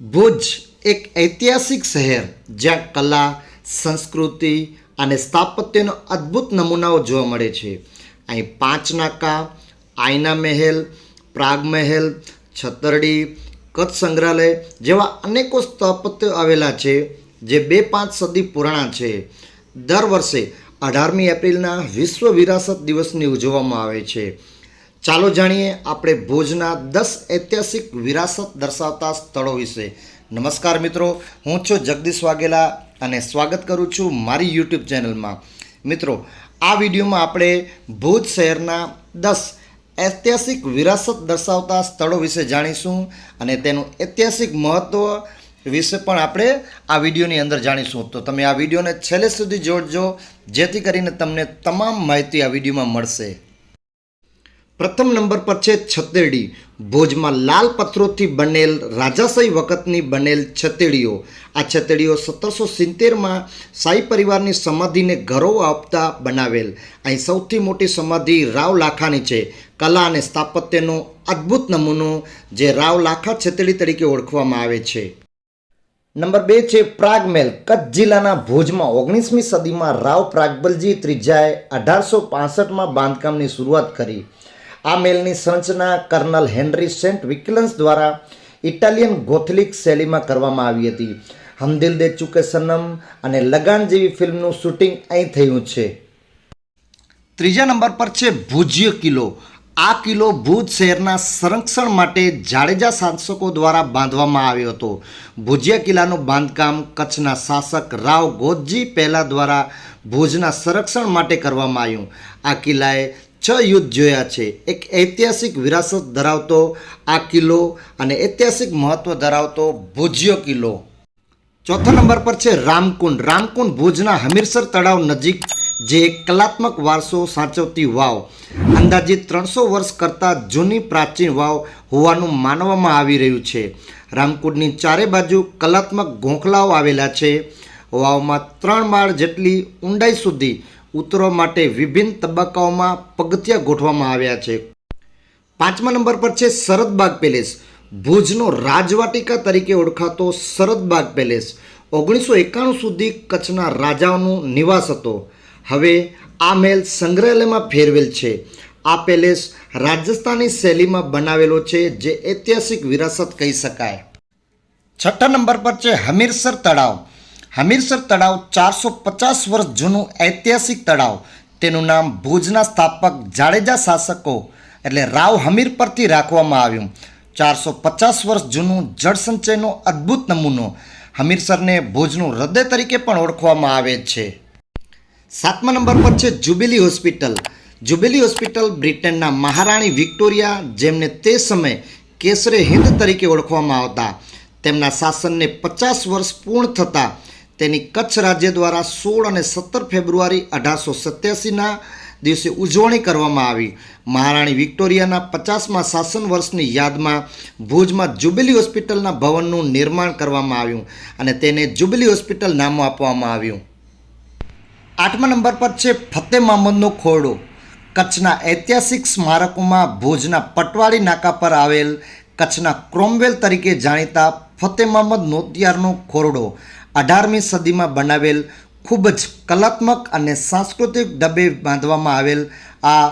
ભુજ એક ઐતિહાસિક શહેર જ્યાં કલા, સંસ્કૃતિ અને સ્થાપત્યનો અદ્ભુત નમૂનાઓ જોવા મળે છે. અહીં પાંચ નાકા, આયના મહેલ, પ્રાગ મહેલ છતરડી કચ્છ સંગ્રહાલય જેવા અનેકો સ્થાપત્યો આવેલા છે, જે બે પાંચ સદી પુરાણા છે. દર વર્ષે અઢારમી એપ્રિલના વિશ્વ વિરાસત દિવસની ઉજવવામાં આવે છે. ચાલો જાણીએ આપણે ભુજના દસ ઐતિહાસિક વિરાસત દર્શાવતા સ્થળો વિશે. નમસ્કાર મિત્રો, હું છું જગદીશ વાઘેલા અને સ્વાગત કરું છું મારી યુટ્યુબ ચેનલમાં. મિત્રો, આ વિડીયોમાં આપણે ભુજ શહેરના દસ ઐતિહાસિક વિરાસત દર્શાવતા સ્થળો વિશે જાણીશું અને તેનું ઐતિહાસિક મહત્ત્વ વિશે પણ આપણે આ વિડીયોની અંદર જાણીશું. તો તમે આ વિડીયોને છેલ્લે સુધી જોડજો જેથી કરીને તમને તમામ માહિતી આ વિડીયોમાં મળશે. પ્રથમ નંબર પર છે છતેડી ભોજમાં લાલ પથ્થરોથી બનેલ રાજાશાહી વખતની બનેલ છતેડીઓ આ છતેડીઓ સત્તરસો સિત્તેરમાં શાહી પરિવારની સમાધિને ઘરો આપતા બનાવેલ. અહીં સૌથી મોટી સમાધિ રાવ લાખાની છે. કલા અને સ્થાપત્યનો અદ્ભુત નમૂનો જે રાવ લાખા છતેડી તરીકે ઓળખવામાં આવે છે. નંબર બે છે પ્રાગમેલ કચ્છ જિલ્લાના ભુજમાં ઓગણીસમી સદીમાં રાવ પ્રાગબલજી ત્રીજાએ અઢારસો પાસઠમાં બાંધકામની શરૂઆત કરી. આ મેલની સંરચના કર્નલ હેનરી સેન્ટ વિકલન્સ દ્વારા ઇટાલિયન ગોથલિક શૈલીમાં કરવામાં આવી હતી. હમદિલ દે ચુકે સનમ અને લગાન જેવી ફિલ્મનું શૂટિંગ અહીં થયું છે. ત્રીજા નંબર પર છે ભુજ્ય કિલ્લો. આ કિલ્લો ભુજ શહેરના સંરક્ષણ માટે જાડેજા શાસકો દ્વારા બાંધવામાં આવ્યો હતો. ભુજિયા કિલ્લાનું બાંધકામ કચ્છના શાસક રાવ ગોતજી પહેલા દ્વારા ભુજના સંરક્ષણ માટે કરવામાં આવ્યું. આ કિલ્લાએ છ યુદ્ધ જોયા છે. એક ઐતિહાસિક વિરાસત ધરાવતો આ કિલ્લો અને ઐતિહાસિક મહત્વ ધરાવતો ભુજ્યો કિલ્લો. ચોથા નંબર પર છે રામકુંડ. રામકુંડ ભુજના હમીરસર તળાવ નજીક જે કલાત્મક વારસો સાચવતી વાવ. અંદાજિત ત્રણસો વર્ષ કરતાં જૂની પ્રાચીન વાવ હોવાનું માનવામાં આવી રહ્યું છે. રામકુંડની ચારે બાજુ કલાત્મક ગોખલાઓ આવેલા છે. વાવમાં ત્રણ માળ જેટલી ઊંડાઈ સુધી ઉતરવા માટે વિભિન્ન તબક્કાઓમાં પગથિયા ગોઠવવામાં આવ્યા છે. પાંચમા નંબર પર છે શરદબાગ પેલેસ. ભુજનો રાજવાટિકા તરીકે ઓળખાતો શરદબાગ પેલેસ. ઓગણીસો એકાણું સુધી કચ્છના રાજાઓનો નિવાસ હતો. હવે આ મહેલ સંગ્રહાલયમાં ફેરવેલ છે. આ પેલેસ રાજસ્થાની શૈલીમાં બનાવેલો છે જે ઐતિહાસિક વિરાસત કહી શકાય. છઠ્ઠા નંબર પર છે હમીરસર તળાવ. હમીરસર તળાવ ચારસો પચાસ વર્ષ જૂનું ઐતિહાસિક તળાવ. તેનું નામ ભુજના સ્થાપક જાડેજા શાસકો એટલે રાવ હમીર પરથી રાખવામાં આવ્યું. ચારસો પચાસ વર્ષ જૂનું જળસંચયનો અદ્ભુત નમૂનો હમીરસરને ભુજનું હૃદય તરીકે પણ ઓળખવામાં આવે છે. સાતમા નંબર પર છે જુબેલી હોસ્પિટલ. જુબેલી હોસ્પિટલ બ્રિટનના મહારાણી વિક્ટોરિયા, જેમને તે સમયે કેસરે હિંદ તરીકે ઓળખવામાં આવતા. તેમના શાસનને પચાસ વર્ષ પૂર્ણ થતાં તેની કચ્છ રાજ્ય દ્વારા સોળ અને સત્તર ફેબ્રુઆરી અઢારસો સત્યાસીના દિવસે ઉજવણી કરવામાં આવી. મહારાણી વિક્ટોરિયાના પચાસમાં શાસન વર્ષની યાદમાં ભુજમાં જુબેલી હોસ્પિટલના ભવનનું નિર્માણ કરવામાં આવ્યું અને તેને જુબેલી હોસ્પિટલ નામ આપવામાં આવ્યું. આઠમા નંબર પર છે ફતેહ મહમદનો ખોરડો. કચ્છના ઐતિહાસિક સ્મારકોમાં ભુજના પટવાળી નાકા પર આવેલ કચ્છના ક્રોમવેલ તરીકે જાણીતા ફતેહ મહમદ નોતિયારનો ખોરડો. અઢારમી સદીમાં બનાવેલ ખૂબ જ કલાત્મક અને સાંસ્કૃતિક ડબે બાંધવામાં આવેલ આ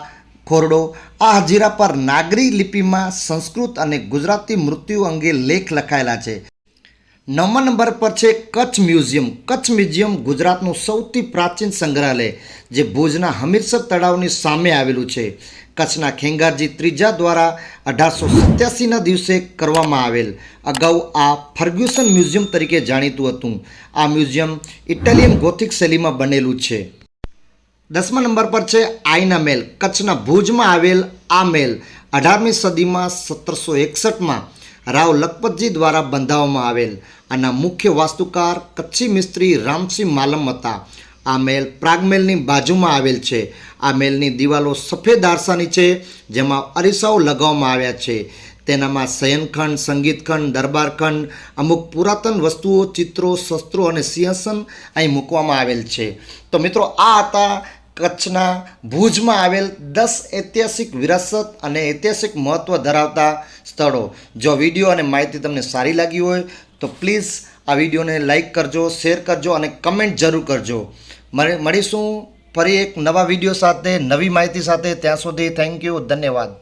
ખોરડો આ હજીરા પર નાગરી લિપિમાં સંસ્કૃત અને ગુજરાતી મૃત્યુ અંગે લેખ લખાયેલા છે. નવમા નંબર પર છે કચ્છ મ્યુઝિયમ. કચ્છ મ્યુઝિયમ ગુજરાતનું સૌથી પ્રાચીન સંગ્રહાલય, જે ભુજના હમીરસર તળાવની સામે આવેલું છે. કચ્છના ખેંગારજી ત્રીજા દ્વારા અઢારસો સત્યાસીના દિવસે કરવામાં આવેલ. અગાઉ આ ફર્ગ્યુસન મ્યુઝિયમ તરીકે જાણીતું હતું. આ મ્યુઝિયમ ઇટાલિયન ગોથિક શૈલીમાં બનેલું છે. દસમા નંબર પર છે આઈના મેલ. કચ્છના ભુજમાં આવેલ આ મેલ અઢારમી સદીમાં સત્તરસો એકસઠમાં રાવ લખપતજી દ્વારા બંધાવવામાં આવેલ. આના મુખ્ય વાસ્તુકાર કચ્છી મિસ્ત્રી રામસિંહ માલમ હતા. આ મેલ પ્રાગમેલની બાજુમાં આવેલ છે. આ મહેલની દિવાલો સફેદ આરસાની છે, જેમાં અરીસાઓ લગાવવામાં આવ્યા છે. તેનામાં શયનખંડ, સંગીતખંડ, દરબારખંડ, અમુક પુરાતન વસ્તુઓ, ચિત્રો, શસ્ત્રો અને સિંહાસન અહીં મૂકવામાં આવેલ છે. તો મિત્રો, આ હતા કચ્છના ભુજમાં આવેલ દસ ઐતિહાસિક વિરાસત અને ઐતિહાસિક મહત્ત્વ ધરાવતા સ્થળો. જો વીડિયો અને માહિતી તમને સારી લાગી હોય, તો પ્લીઝ આ વિડીયોને લાઇક કરજો, શેર કરજો અને કમેન્ટ જરૂર કરજો. મળી- મળીશું. ફરી એક નવા વીડિયો સાથે નવી માહિતી સાથે ત્યાં સુધી થેન્ક યુ ધન્યવાદ.